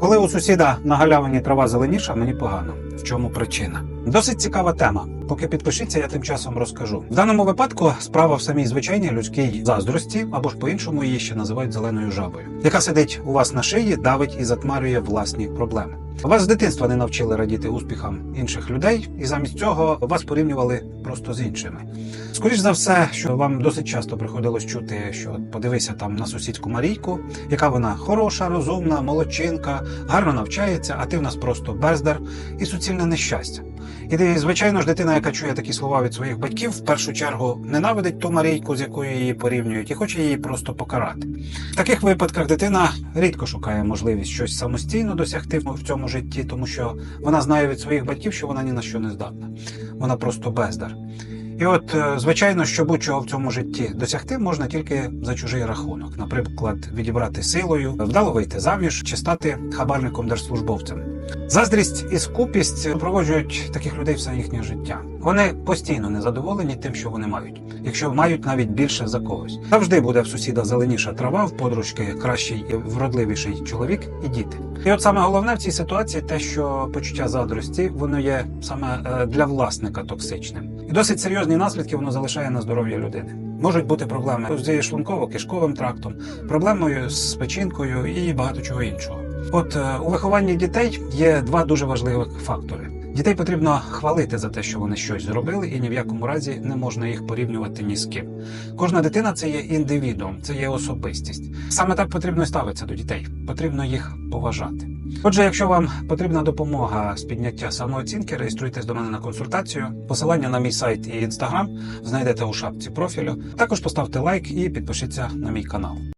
Коли у сусіда на галявині трава зеленіша, мені погано. В чому причина? Досить цікава тема. Поки підпишіться, я тим часом розкажу. В даному випадку справа в самій звичайній людській заздрості, або ж по-іншому її ще називають зеленою жабою, яка сидить у вас на шиї, давить і затмарює власні проблеми. Вас з дитинства не навчили радіти успіхам інших людей, і замість цього вас порівнювали просто з іншими. Скоріш за все, що вам досить часто приходилось чути, що подивися там на сусідську Марійку, яка вона хороша, розумна, молодчинка, гарно навчається, а ти в нас просто бездар і суцільне нещастя. І, звичайно ж, дитина, яка чує такі слова від своїх батьків, в першу чергу ненавидить ту Марійку, з якою її порівнюють, і хоче її просто покарати. В таких випадках дитина рідко шукає можливість щось самостійно досягти в цьому житті, тому що вона знає від своїх батьків, що вона ні на що не здатна. Вона просто бездар. І от, е, звичайно, що будь-чого в цьому житті досягти можна тільки за чужий рахунок, наприклад, відібрати силою, вдало вийти заміж чи стати хабарником держслужбовцем. Заздрість і скупість супроводжують таких людей все їхнє життя. Вони постійно незадоволені тим, що вони мають, якщо мають навіть більше за когось. Завжди буде в сусіда зеленіша трава, в подружки кращий і вродливіший чоловік і діти. І от саме головне в цій ситуації те, що почуття задрості воно є саме е, для власника токсичним, і досить серйозні наслідки воно залишає на здоров'я людини. Можуть бути проблеми з шлунково-кишковим трактом, проблемою з печінкою і багато чого іншого. От е, у вихованні дітей є два дуже важливих фактори. Дітей потрібно хвалити за те, що вони щось зробили, і ні в якому разі не можна їх порівнювати ні з ким. Кожна дитина це є індивідуум, це є особистість. Саме так потрібно ставитися до дітей. Потрібно їх поважати. Отже, якщо вам потрібна допомога з підняття самооцінки, реєструйтесь до мене на консультацію. Посилання на мій сайт і інстаграм знайдете у шапці профілю. Також поставте лайк і підпишіться на мій канал.